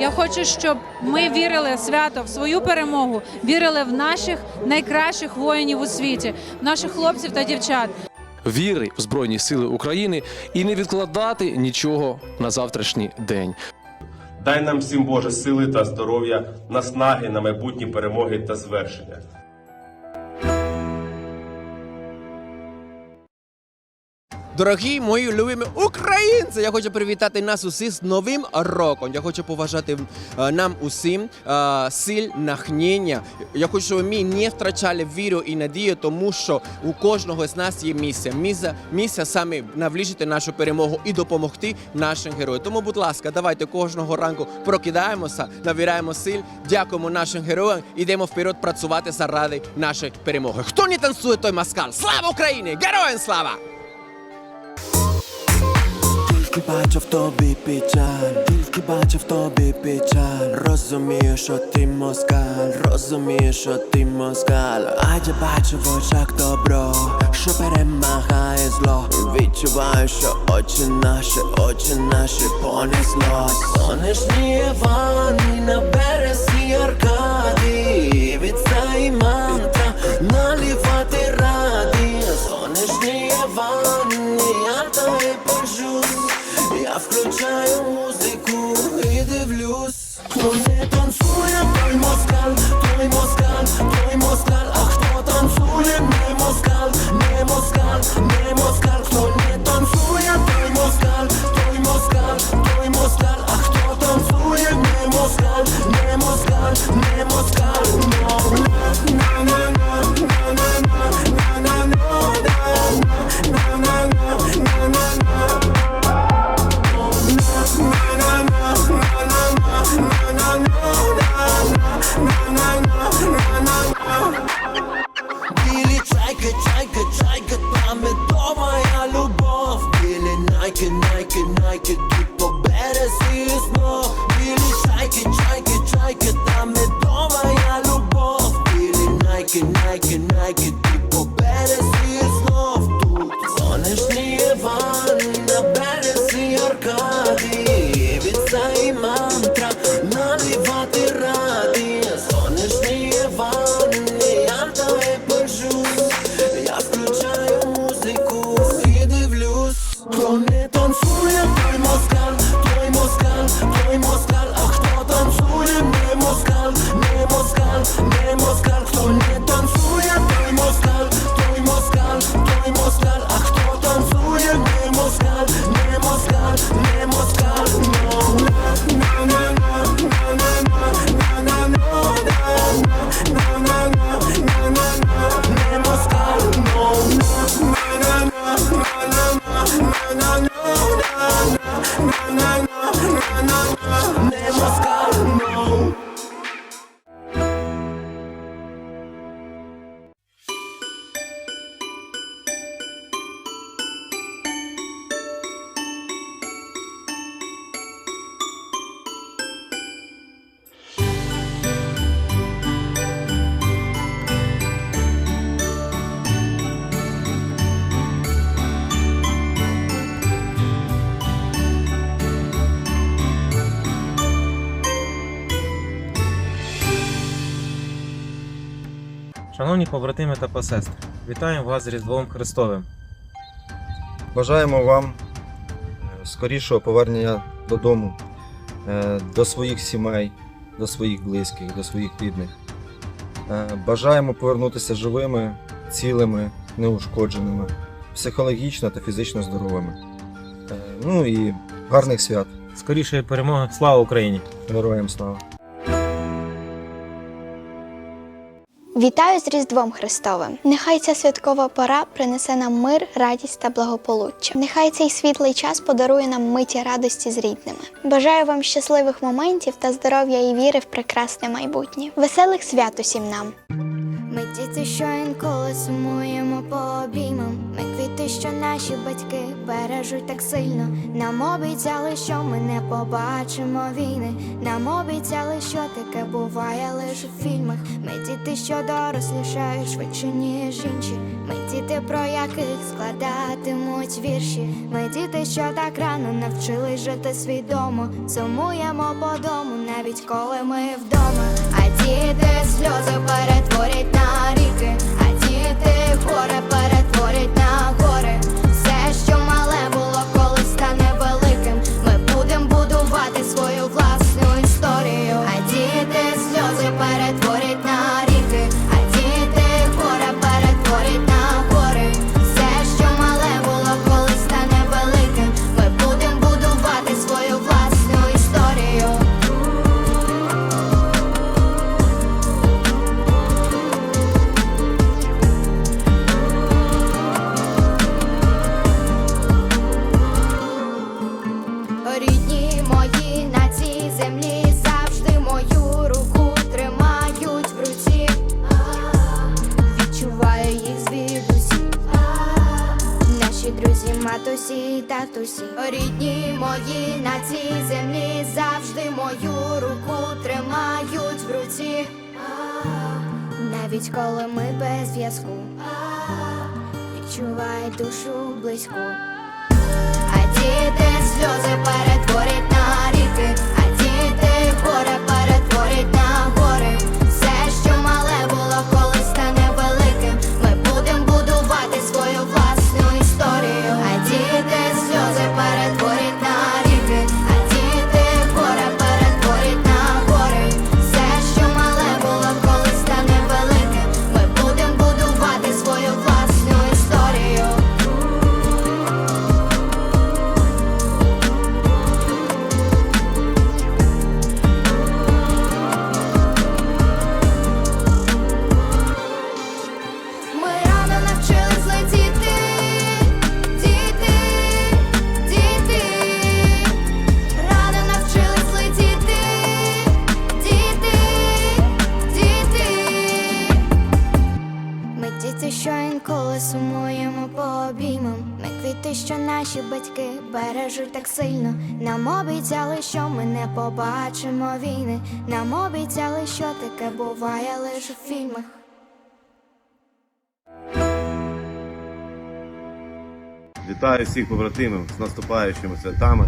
Я хочу, щоб ми вірили в свято в свою перемогу, вірили в наших найкращих воїнів у світі, в наших хлопців та дівчат. Віри в Збройні Сили України і не відкладати нічого на завтрашній день. Дай нам всім Боже сили та здоров'я, наснаги на майбутні перемоги та звершення. Дорогі мої любимі українці! Я хочу привітати нас усіх з новим роком. Я хочу поважати е, нам усім е, сил, нахнення. Я хочу, щоб ми не втрачали віру і надію, тому що у кожного з нас є місце. Місце, місце саме наближити нашу перемогу і допомогти нашим героям. Тому, будь ласка, давайте кожного ранку прокидаємося, набираємо сил, дякуємо нашим героям, ідемо вперед працювати заради нашої перемоги. Хто не танцює, той маскал! Слава Україні! Героям слава! Тільки бачу в тобі печаль, тільки бачу в тобі печаль. Розумію, що ти москаль, розумію, що ти москаль. А я бачу в очах добро, що перемагає зло. Відчуваю, що очі наші, очі наші понеслось. Сонячні ванни на березі Аркадії Я включаю no, no, no, no, no. Шановні побратими та посестри, вітаємо вас з Різдвом Христовим. Бажаємо вам е, скорішого повернення додому, е, до своїх сімей, до своїх близьких, до своїх рідних. Е, Бажаємо повернутися живими, цілими, неушкодженими, психологічно та фізично здоровими. Ну і гарних свят. Скорішої перемоги, слава Україні! Героям слава! Вітаю з Різдвом Христовим! Нехай ця святкова пора принесе нам мир, радість та благополуччя. Нехай цей світлий час подарує нам миті радості з рідними. Бажаю вам щасливих моментів та здоров'я і віри в прекрасне майбутнє. Веселих свят усім нам! Діти, що інколи сумуємо по обіймам. Ми квіти, що наші батьки бережуть так сильно. Нам обіцяли, що ми не побачимо війни. Нам обіцяли, що таке буває лише в фільмах. Ми діти, що дорослішають швидше, ніж інші. Ми діти, про яких складатимуть вірші. Ми діти, що так рано навчились жити свідомо. Сумуємо по дому, навіть коли ми вдома. Діти сльози перетворять на ріки, а діти горе перетворять на гори. Матусі татусі. Рідні мої на цій землі завжди мою руку тримають в руці. Навіть коли ми без зв'язку. Відчувай душу близьку. А діти бережуть так сильно. Нам обіцяли, що ми не побачимо війни. Нам обіцяли, що таке буває лише в фільмах. Вітаю всіх побратимів з наступаючими святами,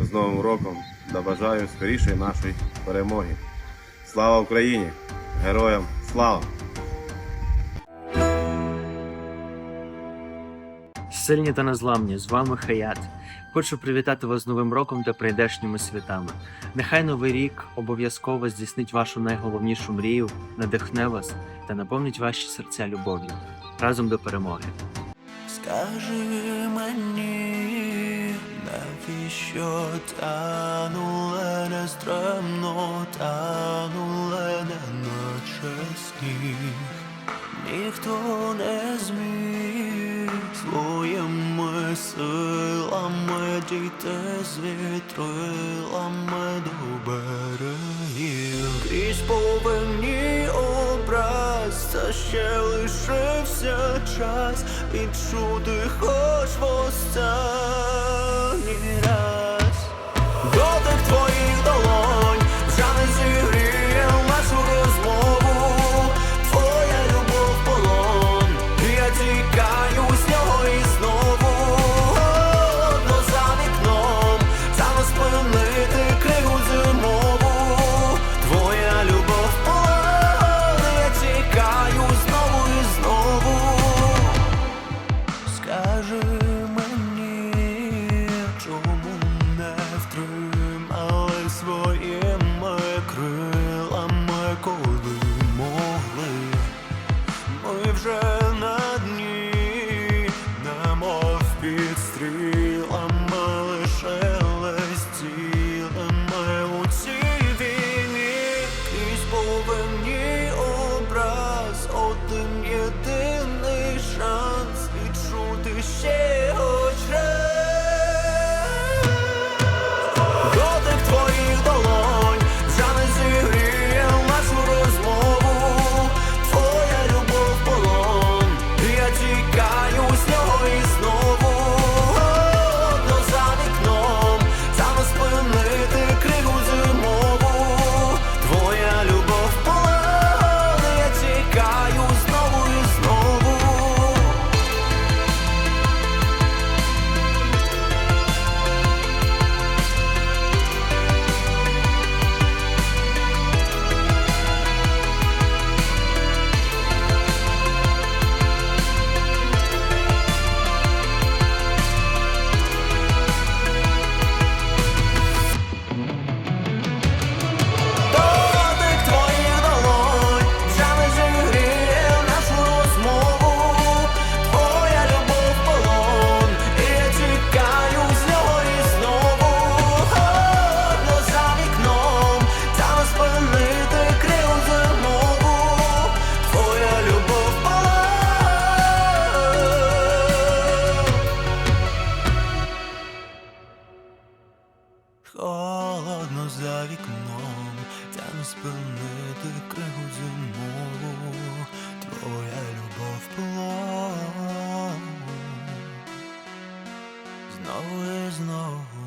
з Новим роком та бажаю скорішої нашої перемоги. Слава Україні! Героям слава! Сильні та незламні, з вами Хаят. Хочу привітати вас з Новим роком та прийдешніми святами. Нехай новий рік обов'язково здійснить вашу найголовнішу мрію, надихне вас та наповнить ваші серця любов'ю. Разом до перемоги. Скажи мені, навіщо тануле нестремно, тануле неначе сніг. Ніхто не зміг силами дійти з вітрилами до берегів. Крізь повинні образ, та ще лишився час відчути хоч в своїми крилами, холодно за вікном, тягну спинити кригу зимову, твоя любов плов. Знову і знову